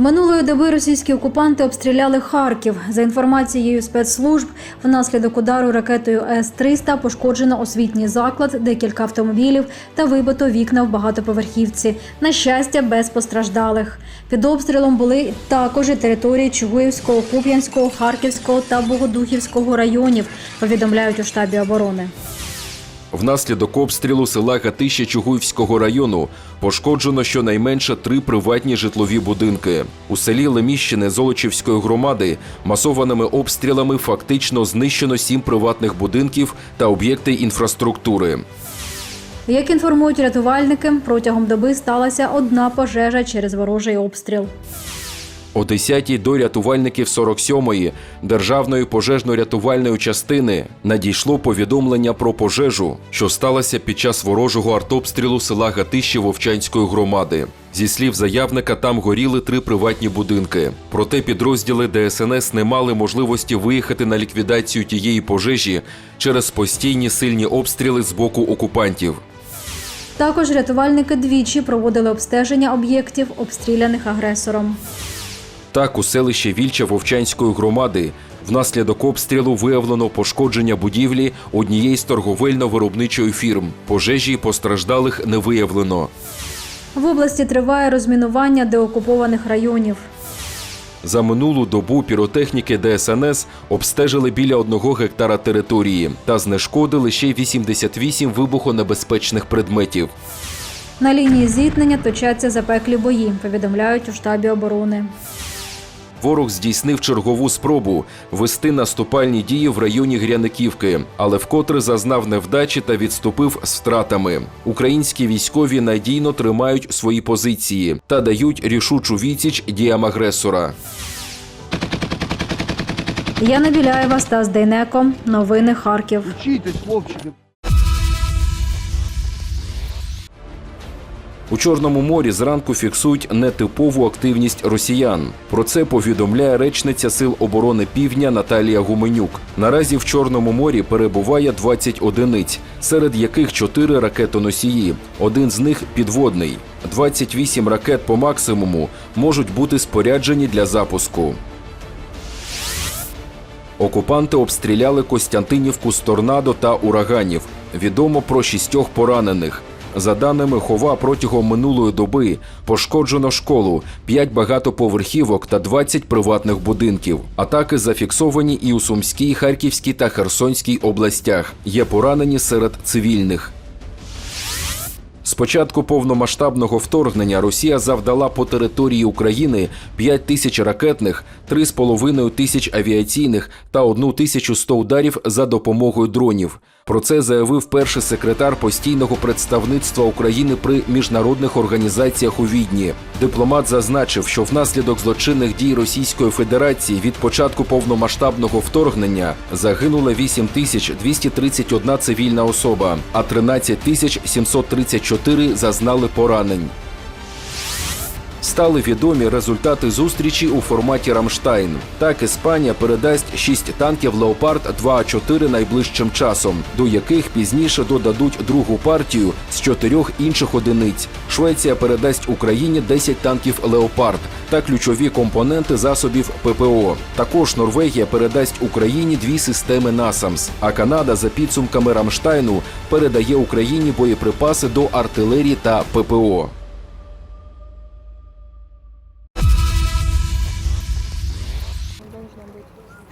Минулої доби російські окупанти обстріляли Харків. За інформацією спецслужб, внаслідок удару ракетою С-300 пошкоджено освітній заклад, декілька автомобілів та вибито вікна в багатоповерхівці. На щастя, без постраждалих. Під обстрілом були також і території Чугуївського, Куп'янського, Харківського та Богодухівського районів. Повідомляють у штабі оборони. Внаслідок обстрілу села Гатище Чугуївського району пошкоджено щонайменше три приватні житлові будинки. У селі Леміщини Золочівської громади масованими обстрілами фактично знищено сім приватних будинків та об'єкти інфраструктури. Як інформують рятувальники, протягом доби сталася одна пожежа через ворожий обстріл. О 10-й до рятувальників 47-ї державної пожежно-рятувальної частини надійшло повідомлення про пожежу, що сталося під час ворожого артобстрілу села Гатище Вовчанської громади. Зі слів заявника, там горіли три приватні будинки. Проте підрозділи ДСНС не мали можливості виїхати на ліквідацію тієї пожежі через постійні сильні обстріли з боку окупантів. Також рятувальники двічі проводили обстеження об'єктів, обстріляних агресором. Так, у селищі Вільча Вовчанської громади внаслідок обстрілу виявлено пошкодження будівлі однієї з торговельно-виробничої фірм. Пожежі постраждалих не виявлено. В області триває розмінування деокупованих районів. За минулу добу піротехніки ДСНС обстежили біля одного гектара території та знешкодили ще 88 вибухонебезпечних предметів. На лінії зіткнення точаться запеклі бої, повідомляють у штабі оборони. Ворог здійснив чергову спробу вести наступальні дії в районі Гряниківки, але вкотре зазнав невдачі та відступив з втратами. Українські військові надійно тримають свої позиції та дають рішучу відсіч діям агресора. Яна Біляєва, Стас Дейнеко. Новини Харків. Учитесь, хлопчики. У Чорному морі зранку фіксують нетипову активність росіян. Про це повідомляє речниця Сил оборони Півдня Наталія Гуменюк. Наразі в Чорному морі перебуває 20 одиниць, серед яких 4 ракетоносії. Один з них підводний. 28 ракет по максимуму можуть бути споряджені для запуску. Окупанти обстріляли Костянтинівку з торнадо та ураганів. Відомо про шістьох поранених. За даними Хова, протягом минулої доби пошкоджено школу, 5 багатоповерхівок та 20 приватних будинків. Атаки зафіксовані і у Сумській, Харківській та Херсонській областях. Є поранені серед цивільних. З початку повномасштабного вторгнення Росія завдала по території України 5 тисяч ракетних, 3,5 тисяч авіаційних та 1 тисячу 100 ударів за допомогою дронів. Про це заявив перший секретар постійного представництва України при міжнародних організаціях у Відні. Дипломат зазначив, що внаслідок злочинних дій Російської Федерації від початку повномасштабного вторгнення загинула 8 тисяч 231 цивільна особа, а 13 тисяч 734 зазнали поранень. Стали відомі результати зустрічі у форматі Рамштайн. Так, Іспанія передасть шість танків Леопард 2А4 найближчим часом, до яких пізніше додадуть другу партію з чотирьох інших одиниць. Швеція передасть Україні 10 танків Леопард та ключові компоненти засобів ППО. Також Норвегія передасть Україні дві системи НАСАМС. А Канада за підсумками Рамштайну передає Україні боєприпаси до артилерії та ППО.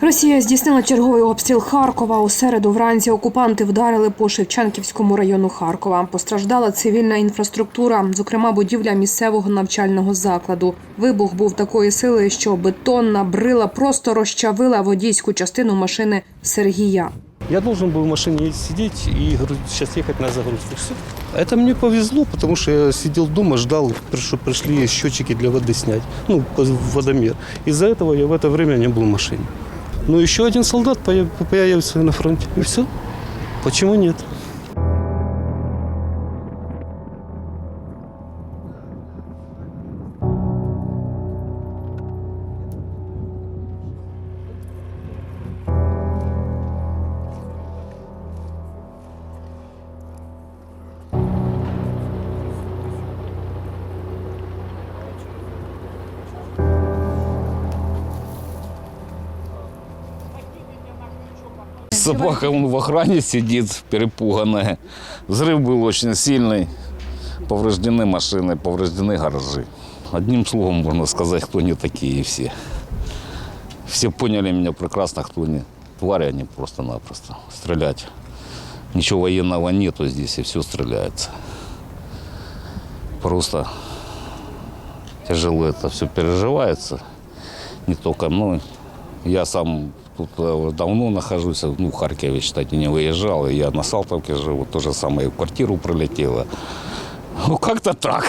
Росія здійснила черговий обстріл Харкова. У середу вранці окупанти вдарили по Шевченківському району Харкова. Постраждала цивільна інфраструктура, зокрема будівля місцевого навчального закладу. Вибух був такої сили, що бетонна брила просто розчавила водійську частину машини Сергія. Я должен был в машине сидеть и говорю, сейчас ехать на загрузку. Все. Это мне повезло, потому что я сидел дома, ждал, что пришли счетчики для воды снять, ну, водомер. Из-за этого я в это время не был в машине. Но еще один солдат появ- появился на фронте. И все. Почему нет? Собака он в охране сидит, перепуганная. Взрыв был очень сильный. Повреждены машины, повреждены гаражи. Одним словом можно сказать, кто они такие все. Все поняли меня прекрасно, кто они. Твари они просто-напросто. Стрелять. Ничего военного нету здесь, и все стреляется. Просто тяжело это все переживается. Не только мной. Я сам тут э, давно нахожусь, ну, в Харькове, считайте, не выезжал. И я на Салтовке живу, то же самое, в квартиру прилетело. Ну, как-то так.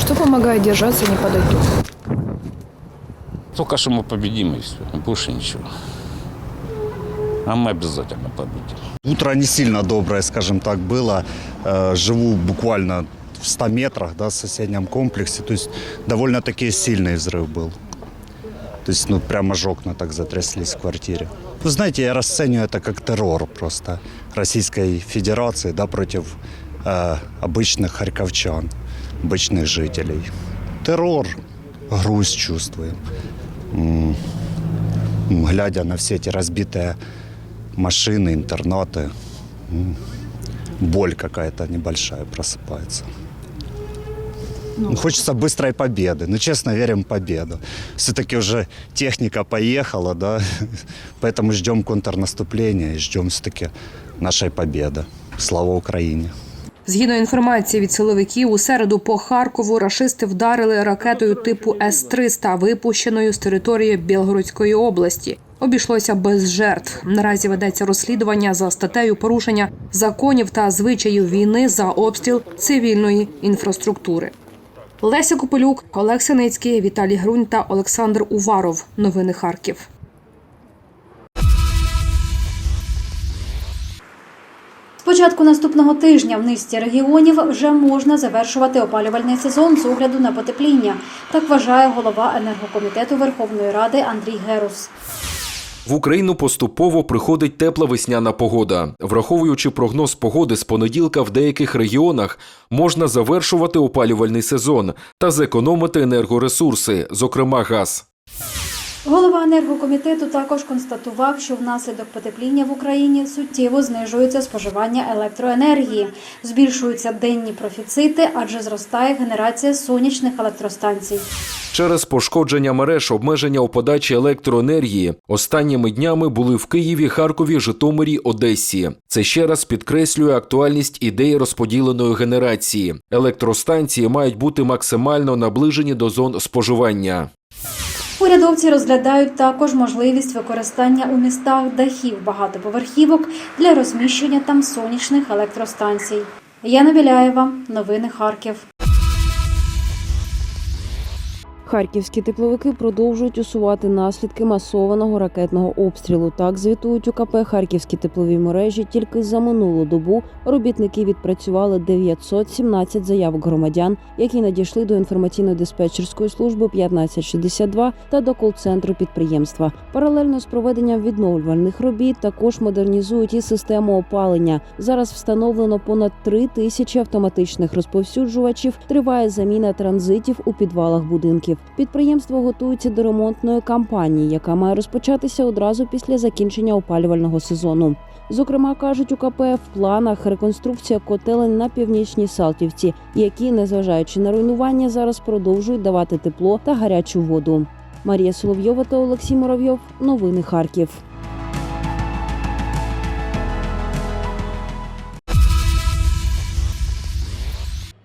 Что помогает держаться и не духом? Только что мы победим, и все. Больше ничего. А мы обязательно победим. Утро не сильно доброе, скажем так, было. Э, Живу буквально в 100 метрах да, в соседнем комплексе. То есть довольно-таки сильный взрыв был. То есть, ну, прямо аж окна так затряслись в квартире. Вы знаете, я расцениваю это как террор просто Российской Федерации да, против э, обычных харьковчан, обычных жителей. Террор, грусть чувствуем. М, м, Глядя на все эти разбитые машины, интернаты, м, боль какая-то небольшая просыпается. Ну, Хочется быстрой победы. Ну, честно, верим в победу. Все-таки уже техника поехала, да, поэтому ждем контрнаступления и ждем все-таки нашей победы. Слава Україні! Згідно інформації від силовиків, у середу по Харкову рашисти вдарили ракетою типу С-300, випущеною з території Білгородської області. Обійшлося без жертв. Наразі ведеться розслідування за статтею порушення законів та звичаїв війни за обстріл цивільної інфраструктури. Леся Копилюк, Олег Синицький, Віталій Грунь та Олександр Уваров. Новини Харків. З початку наступного тижня в низці регіонів вже можна завершувати опалювальний сезон з огляду на потепління. Так вважає голова енергокомітету Верховної Ради Андрій Герус. В Україну поступово приходить тепла весняна погода. Враховуючи прогноз погоди з понеділка в деяких регіонах, можна завершувати опалювальний сезон та зекономити енергоресурси, зокрема газ. Голова енергокомітету також констатував, що внаслідок потепління в Україні суттєво знижується споживання електроенергії, збільшуються денні профіцити, адже зростає генерація сонячних електростанцій. Через пошкодження мереж обмеження у подачі електроенергії останніми днями були в Києві, Харкові, Житомирі, Одесі. Це ще раз підкреслює актуальність ідеї розподіленої генерації. Електростанції мають бути максимально наближені до зон споживання. Урядовці розглядають також можливість використання у містах дахів багатоповерхівок для розміщення там сонячних електростанцій. Яна Біляєва, новини Харків. Харківські тепловики продовжують усувати наслідки масованого ракетного обстрілу. Так звітують у КП Харківські теплові мережі. Тільки за минулу добу робітники відпрацювали 917 заявок громадян, які надійшли до інформаційно-диспетчерської служби 1562 та до кол-центру підприємства. Паралельно з проведенням відновлювальних робіт також модернізують і систему опалення. Зараз встановлено понад 3 тисячі автоматичних розповсюджувачів. Триває заміна транзитів у підвалах будинків. Підприємство готується до ремонтної кампанії, яка має розпочатися одразу після закінчення опалювального сезону. Зокрема, кажуть у КП в планах реконструкція котелень на північній Салтівці, які, незважаючи на руйнування, зараз продовжують давати тепло та гарячу воду. Марія Соловйова та Олексій Муравйов. Новини Харків.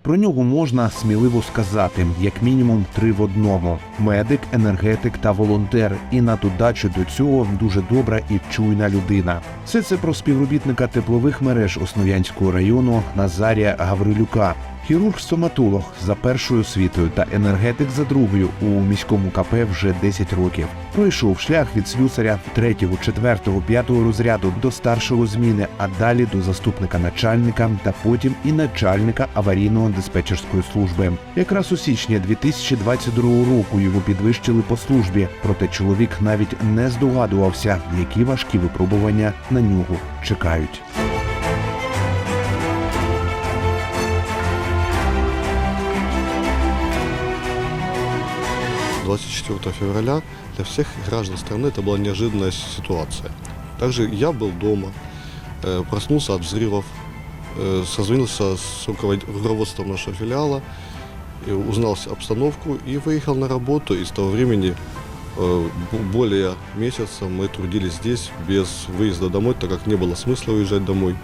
Про нього можна сміливо сказати, як мінімум три в одному: медик, енергетик та волонтер. І на додачу до цього дуже добра і чуйна людина. Все це про співробітника теплових мереж Основ'янського району Назарія Гаврилюка. Хірург-стоматолог за першою освітою та енергетик за другою у міському КП вже 10 років. Пройшов шлях від слюсаря 3, 4, 5 розряду до старшого зміни, а далі до заступника начальника та потім і начальника аварійного диспетчерської служби. Якраз у січні 2022 року його підвищили по службі, проте чоловік навіть не здогадувався, які важкі випробування на нього чекають. – 24 февраля для всех граждан страны это была неожиданная ситуация. Также я был дома, э, проснулся от взрывов, э, созвонился с руковод- руководством нашего филиала, узнал обстановку и выехал на работу. И с того времени э, более месяца мы трудились здесь без выезда домой, так как не было смысла уезжать домой.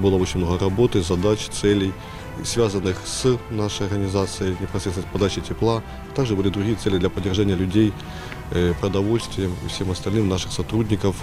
Было очень много работы, задач, целей, связанных с нашей организацией, непосредственно с подачей тепла. Также были другие цели для поддержания людей э, продовольствием и всем остальным наших сотрудников,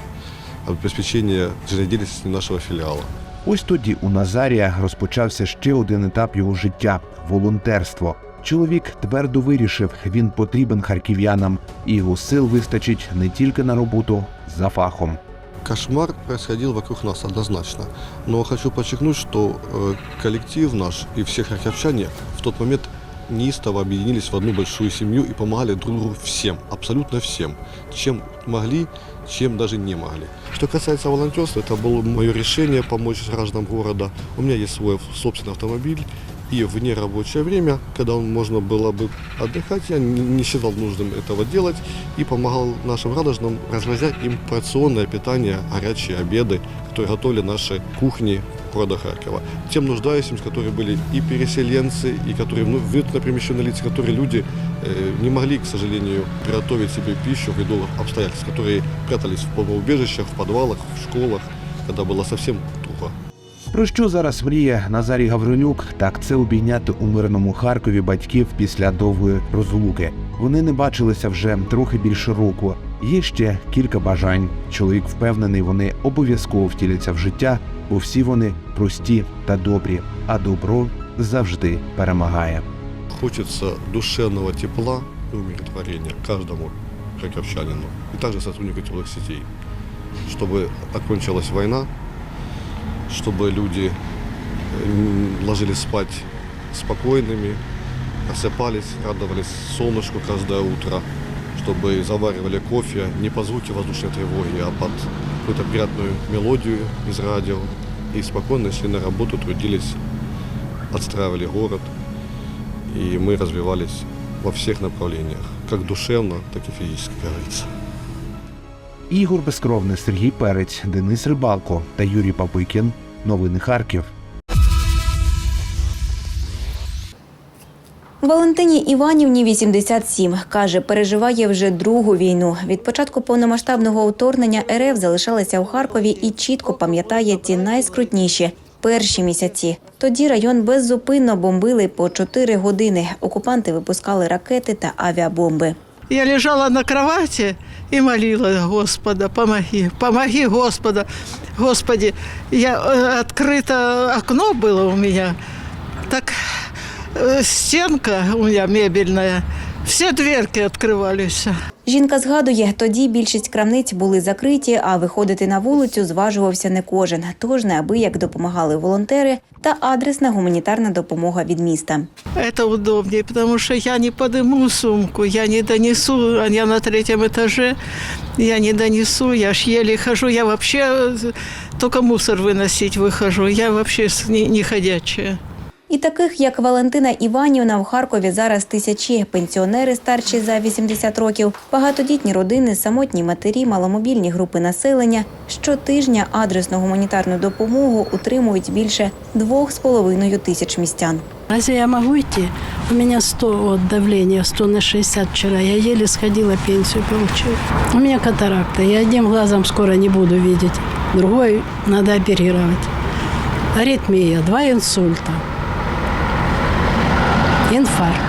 обеспечения жизнедеятельности нашего филиала. Ось тоді у Назарія розпочався ще один етап його життя волонтерство. Чоловік твердо вирішив, він потрібен харків'янам, і його сил вистачить не тільки на роботу за фахом. Кошмар происходил вокруг нас однозначно. Но хочу подчеркнуть, что э, коллектив наш и все харьковчане в тот момент неистово объединились в одну большую семью и помогали друг другу всем, абсолютно всем, чем могли, чем даже не могли. Что касается волонтерства, это было мое решение помочь гражданам города. У меня есть свой собственный автомобиль, и в нерабочее время, когда можно было бы отдыхать, я не не считал нужным этого делать и помогал нашим гражданам, развозя им порционное питание, горячие обеды, которые готовили наши кухни города Харькова. Тем нуждающимся, которые были и переселенцы, и которые ну, вынужденно перемещенные лица, которые люди э, не могли, к сожалению, приготовить себе пищу в виду обстоятельств, которые прятались в бомбоубежищах, в подвалах, в школах, когда было совсем туго. про що зараз мріє Назарій Гаврилюк? Так це обійняти у мирному Харкові батьків після довгої розлуки. Вони не бачилися вже трохи більше року. Є ще кілька бажань. Чоловік впевнений, вони обов'язково втіляться в життя, бо всі вони прості та добрі, а добро завжди перемагає. Хочется душевного тепла и умиротворения каждому харьковчанину и также сотруднику теплых сетей, чтобы окончилась война, чтобы люди м, ложились спать спокойными, просыпались, радовались солнышку каждое утро, чтобы заваривали кофе не по звуке воздушной тревоги, а под какую-то приятную мелодию из радио. И спокойно шли на работу, трудились, отстраивали город. И мы развивались во всех направлениях, как душевно, так и физически, как говорится. Ігор Безкровний, Сергій Перець, Денис Рибалко та Юрій Папикін. Новини Харків. Валентині Іванівні 87. Каже, переживає вже другу війну. Від початку повномасштабного вторгнення РФ залишалася у Харкові і чітко пам'ятає ті найскрутніші перші місяці. Тоді район беззупинно бомбили по 4 години. Окупанти випускали ракети та авіабомби. Я лежала на кровати и молила Господа, помоги, помоги, Господа. Господи, я, э, открыто окно было у меня, так э, стенка у меня мебельная, все дверки открывались. Жінка згадує, тоді більшість крамниць були закриті, а виходити на вулицю зважувався не кожен. Тож неабияк допомагали волонтери та адресна гуманітарна допомога від міста. Это удобнее, потому что я не подыму сумку, я не донесу, а я на третьем этаже, я не донесу, я ж еле хожу, я вообще э, только мусор выносить выхожу, я вообще с- не, не ходячая. І таких, як Валентина Іванівна, в Харкові зараз тисячі пенсіонери старші за 80 років, багатодітні родини, самотні матері, маломобільні групи населення. Щотижня адресну гуманітарну допомогу утримують більше двох з половиною тисяч містян. Разве я могу идти? У меня 100 от давления, 100 на 60 вчера. Я еле сходила, пенсию получила. У меня катаракта. Я одним глазом скоро не буду видеть. Другой надо оперировать. Аритмия, два инсульта. Инфаркт.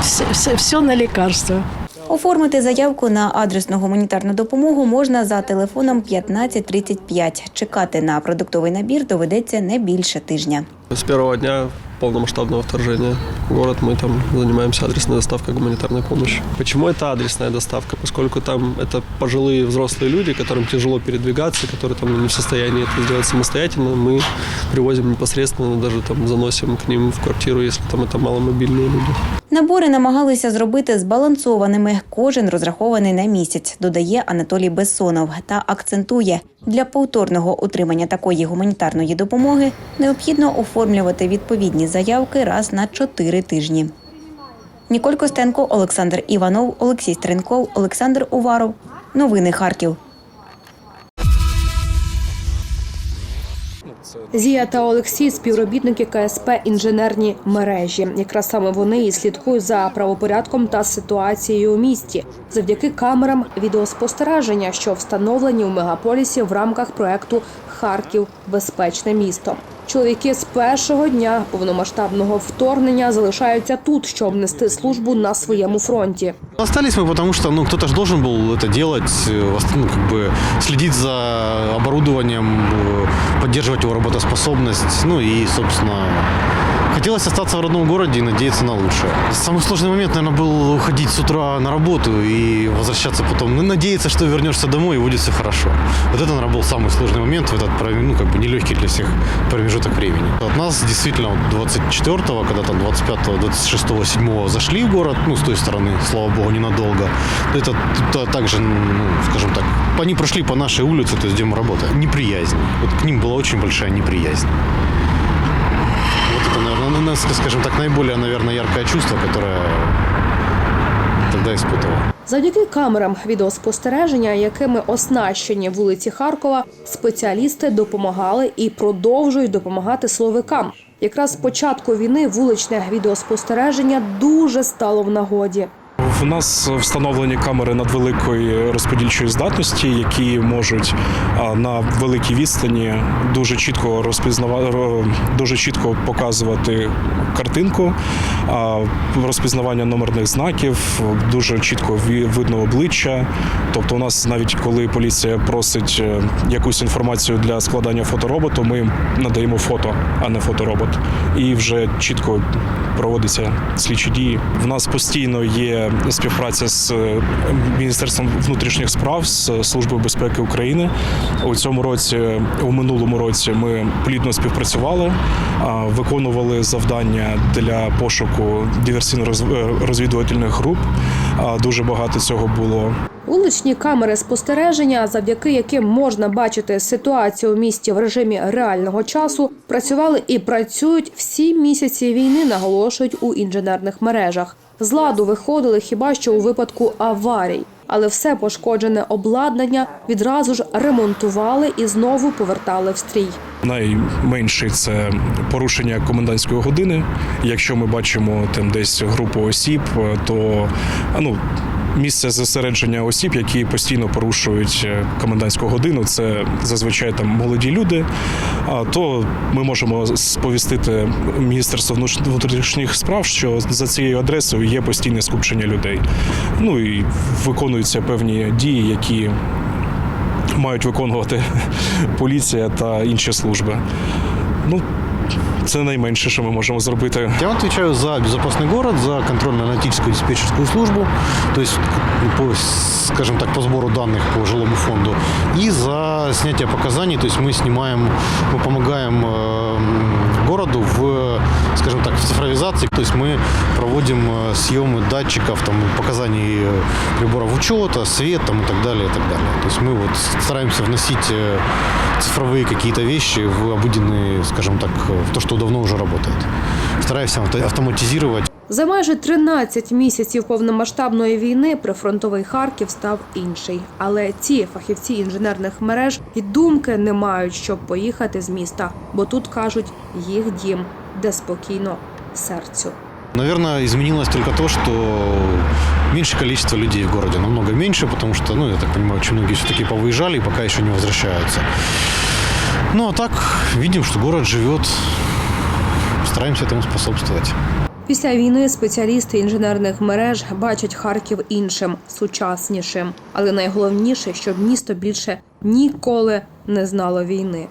Все, все, все на лекарства. Оформити заявку на адресну гуманітарну допомогу можна за телефоном 1535. Чекати на продуктовий набір доведеться не більше тижня. З первого дня полномасштабного вторжения в город мы там занимаемся адресной доставкой гуманитарной помощи. Почему это адресная доставка? Поскольку там это пожилые взрослые люди, которым тяжело передвигаться, которые там не в состоянии это сделать самостоятельно, мы привозим непосредственно, даже там заносим к ним в квартиру, если там это маломобильные люди. Набори намагалися зробити збалансованими. Кожен розрахований на місяць, додає Анатолій Бессонов та акцентує, для повторного отримання такої гуманітарної допомоги необхідно оформлювати відповідні заявки раз на чотири тижні. Ніколь Костенко, Олександр Іванов, Олексій Стренков, Олександр Уваров. Новини Харків. Зія та Олексій співробітники КСП інженерні мережі. Якраз саме вони і слідкують за правопорядком та ситуацією у місті завдяки камерам відеоспостереження, що встановлені у мегаполісі в рамках проекту Харків безпечне місто. Чоловіки з першого дня повномасштабного вторгнення залишаються тут, щоб нести службу на своєму фронті. Остались мы, потому что ну, кто-то же должен был это делать, э, вос- ну, как бы следить за оборудованием, э, поддерживать его работоспособность. Ну и, собственно, Хотелось остаться в родном городе и надеяться на лучшее. Самый сложный момент, наверное, был уходить с утра на работу и возвращаться потом. Ну, надеяться, что вернешься домой и будет все хорошо. Вот это, наверное, был самый сложный момент в этот, ну, как бы нелегкий для всех промежуток времени. От нас действительно вот 24-го, когда там 25-го, 26-го, 7 зашли в город, ну, с той стороны, слава богу, ненадолго. Это т- также, ну, скажем так, они прошли по нашей улице, то есть где мы работаем. Неприязнь. Вот к ним была очень большая неприязнь. Вот это, наверное, ну, нас- скажем так, наиболее, наверное, яркое чувство, которое тогда испытывал. Завдяки камерам відеоспостереження, якими оснащені вулиці Харкова, спеціалісти допомагали і продовжують допомагати силовикам. Якраз з початку війни вуличне відеоспостереження дуже стало в нагоді. В нас встановлені камери надвеликої розподільчої здатності, які можуть на великій відстані дуже чітко розпізнавати, дуже чітко показувати картинку, розпізнавання номерних знаків, дуже чітко видно обличчя. Тобто, у нас навіть коли поліція просить е, якусь інформацію для складання фотороботу, ми надаємо фото, а не фоторобот. І вже чітко проводяться слідчі дії. В нас постійно є співпраця з е, Міністерством внутрішніх справ з Службою безпеки України. У цьому році, у минулому році, ми плідно співпрацювали, виконували завдання для пошуку диверсійно-розвідувальних груп. Дуже багато цього було. Вуличні камери спостереження, завдяки яким можна бачити ситуацію у місті в режимі реального часу, працювали і працюють всі місяці війни, наголошують у інженерних мережах. З ладу виходили хіба що у випадку аварій, але все пошкоджене обладнання відразу ж ремонтували і знову повертали в стрій. Найменше це порушення комендантської години. Якщо ми бачимо там десь групу осіб, то ну. Місце зосередження осіб, які постійно порушують е, комендантську годину, це зазвичай там молоді люди. А то ми можемо сповістити Міністерство внутрішніх справ, що за цією адресою є постійне скупчення людей. Ну і виконуються певні дії, які мають виконувати поліція та інші служби. Ну, це найменше, що ми можемо зробити. Я отвечаю за безопасный город, за контрольно-аналитическую диспетчерскую службу, то есть, по, скажем так, по сбору данных по жилому фонду, и за снятие показаний, то есть мы снимаем, мы помогаем э, городу в, скажем так, в цифровизации, то есть мы проводим э, съемы датчиков, там, показаний э, приборов учета, свет там, и так далее, и так далее. То есть мы вот стараемся вносить э, цифровые какие-то вещи в обыденные, скажем так, в то, что давно уже работает. Стараемся авто- автоматизировать. за майже 13 місяців повномасштабної війни прифронтовий Харків став інший. Але ці фахівці інженерних мереж і думки не мають, щоб поїхати з міста, бо тут кажуть їх дім, де спокійно серцю. Наверное, изменилось только то, что меньше количество людей в городе, намного меньше, потому что, ну, я так понимаю, очень многие все-таки повыезжали и пока еще не возвращаются. Ну, а так, видим, что город живет, стараемся этому способствовать. Після війни спеціалісти інженерних мереж бачать Харків іншим, сучаснішим. Але найголовніше, щоб місто більше ніколи не знало війни.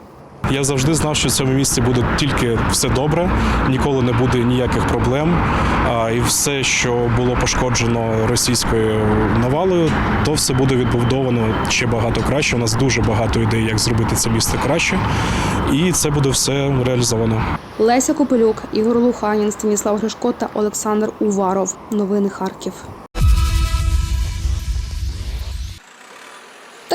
Я завжди знав, що в цьому місці буде тільки все добре, ніколи не буде ніяких проблем. А, І все, що було пошкоджено російською навалою, то все буде відбудовано ще багато краще. У нас дуже багато ідей, як зробити це місце краще, і це буде все реалізовано. Леся Копилюк, Ігор Луханін, Станіслав Гришко та Олександр Уваров. Новини Харків.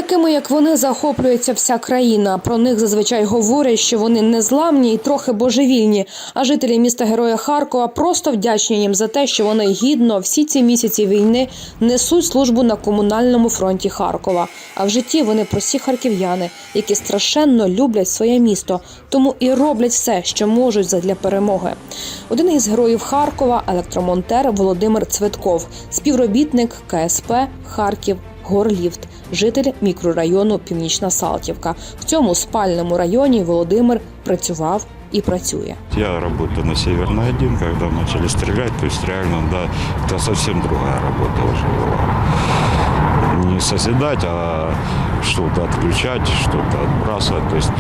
Такими, як вони, захоплюється вся країна. Про них зазвичай говорять, що вони незламні і трохи божевільні. А жителі міста Героя Харкова просто вдячні їм за те, що вони гідно всі ці місяці війни несуть службу на комунальному фронті Харкова. А в житті вони прості харків'яни, які страшенно люблять своє місто, тому і роблять все, що можуть задля перемоги. Один із героїв Харкова електромонтер Володимир Цветков, співробітник КСП Харків. Горліфт, житель мікрорайону Північна Салтівка. В цьому спальному районі Володимир працював і працює. Я работаю на Северной 1, когда начали стрелять, то есть реально, да, это совсем другая работа уже была. Не созидать, а что-то отключать, что-то отбрасывать. То есть,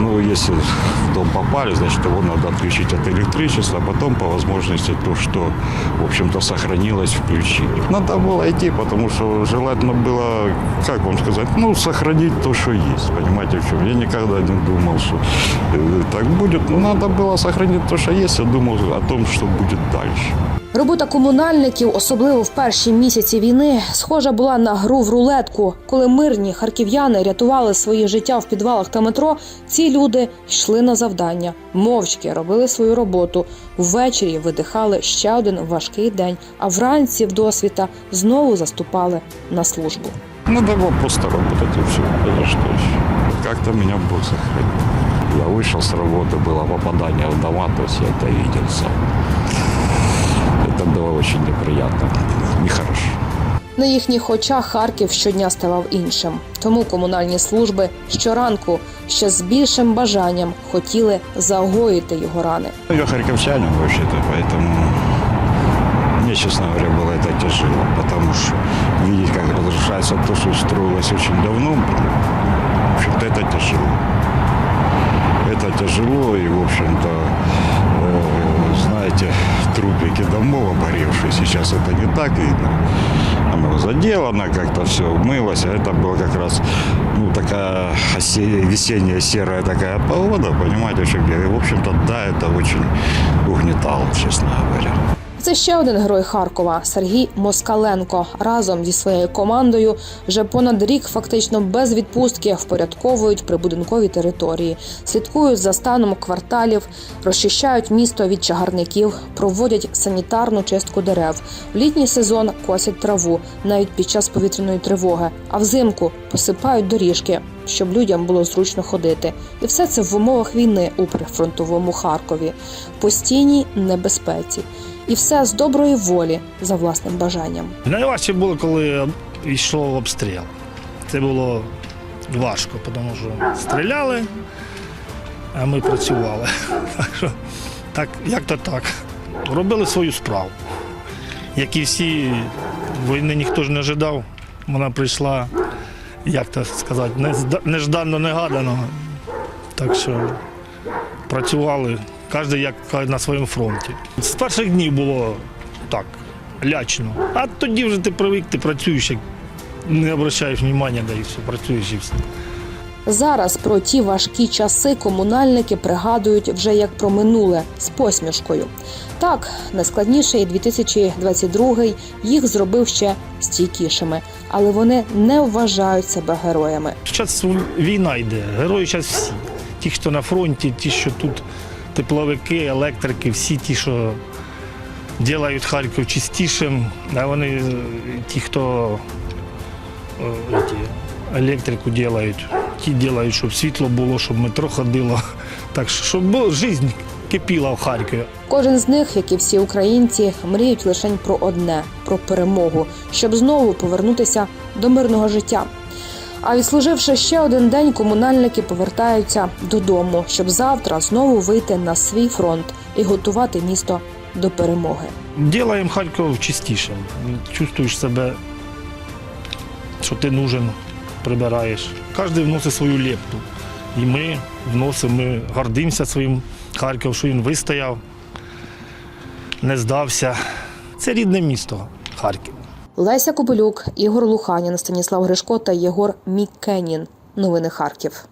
ну, если в дом попали, значит, его надо отключить от электричества, а потом, по возможности, то, что, в общем-то, сохранилось, включить. Надо было идти, потому что желательно было, как вам сказать, ну, сохранить то, что есть. Понимаете, в чем? Я никогда не думал, что э, так будет. Ну, надо было сохранить то, что есть, я думал о том, что будет дальше. Робота комунальників, особливо в перші місяці війни, схожа була на гру в рулетку. Коли мирні харків'яни рятували своє життя в підвалах та метро, ці люди йшли на завдання, мовчки робили свою роботу. Ввечері видихали ще один важкий день, а вранці в досвіта знову заступали на службу. Надо было просто работать и все. Это что еще? Как-то меня Бог сохранил. Я вышел с работы, было попадание в дома, то есть я это видел сам. Это было очень неприятно, нехорошо. На їхніх очах Харків щодня ставав іншим. Тому комунальні служби щоранку ще з більшим бажанням хотіли загоїти його рани. Я харьковчанин вообще-то, поэтому мне, честно говоря, было это тяжело, потому что видеть, как разрушается то, что строилось очень давно, в общем-то, это тяжело. Это тяжело, и, в общем-то, э, знаете, трупики домов обгоревшие, сейчас это не так видно. Оно заделано, как-то все мылось, а это была как раз ну, такая осе- весенняя серая такая погода, понимаете, что и, в общем-то, да, это очень угнетало, честно говоря. Це ще один герой Харкова Сергій Москаленко. Разом зі своєю командою вже понад рік, фактично без відпустки, впорядковують прибудинкові території, слідкують за станом кварталів, розчищають місто від чагарників, проводять санітарну чистку дерев. В літній сезон косять траву, навіть під час повітряної тривоги, а взимку посипають доріжки. Щоб людям було зручно ходити, і все це в умовах війни у прифронтовому Харкові, постійній небезпеці, і все з доброї волі за власним бажанням. Найважче було, коли йшов обстріл. Це було важко, тому що стріляли, а ми працювали. Так що, так, як то так. Робили свою справу. Як і всі, війни ніхто ж не ожидав. Вона прийшла, як то сказати, незда- нежданно, негадано. Так що працювали, кожен як на своєму фронті. З перших днів було так, лячно. А тоді вже ти привик, ти працюєш, як не обращаєш уваги, да і все, працюєш і все. Зараз про ті важкі часи комунальники пригадують вже як про минуле з посмішкою. Так, найскладніший 2022 їх зробив ще стійкішими, але вони не вважають себе героями. Зараз війна йде, герої зараз всі. Ті, хто на фронті, ті, що тут тепловики, електрики, всі ті, що роблять Харків чистішим, а вони е, ті, хто е, електрику роблять, ті роблять, щоб світло було, щоб метро ходило. Так що, щоб життя кипіла в Харкові. Кожен з них, як і всі українці, мріють лише про одне про перемогу, щоб знову повернутися до мирного життя. А відслуживши ще один день, комунальники повертаються додому, щоб завтра знову вийти на свій фронт і готувати місто до перемоги. Ділаємо Харків чистішим. Чувствуєш себе, що ти нужен, прибираєш. Кожен вносить свою лепту. І ми вносимо, ми гордимося своїм Харковом, що він вистояв, не здався. Це рідне місто Харків. Леся Кобилюк, Ігор Луханін, Станіслав Гришко та Єгор Міккенін. Новини Харків.